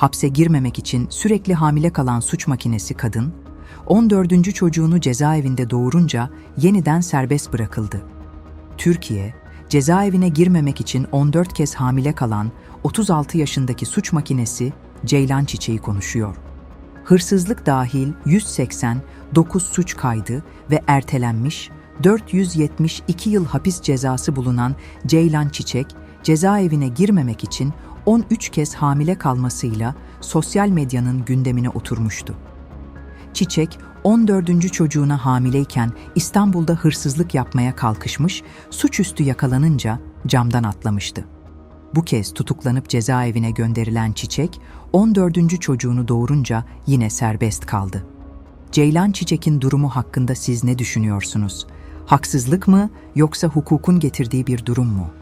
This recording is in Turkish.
hapse girmemek için sürekli hamile kalan suç makinesi kadın, 14. çocuğunu cezaevinde doğurunca yeniden serbest bırakıldı. Türkiye, cezaevine girmemek için 14 kez hamile kalan 36 yaşındaki suç makinesi Ceylan Çiçeği konuşuyor. Hırsızlık dahil 189 suç kaydı ve ertelenmiş 472 yıl hapis cezası bulunan Ceylan Çiçek, cezaevine girmemek için 13 kez hamile kalmasıyla sosyal medyanın gündemine oturmuştu. Çiçek, 14. çocuğuna hamileyken İstanbul'da hırsızlık yapmaya kalkışmış, suçüstü yakalanınca camdan atlamıştı. Bu kez tutuklanıp cezaevine gönderilen Çiçek, 14. çocuğunu doğurunca yine serbest kaldı. Ceylan Çiçek'in durumu hakkında siz ne düşünüyorsunuz? Haksızlık mı yoksa hukukun getirdiği bir durum mu?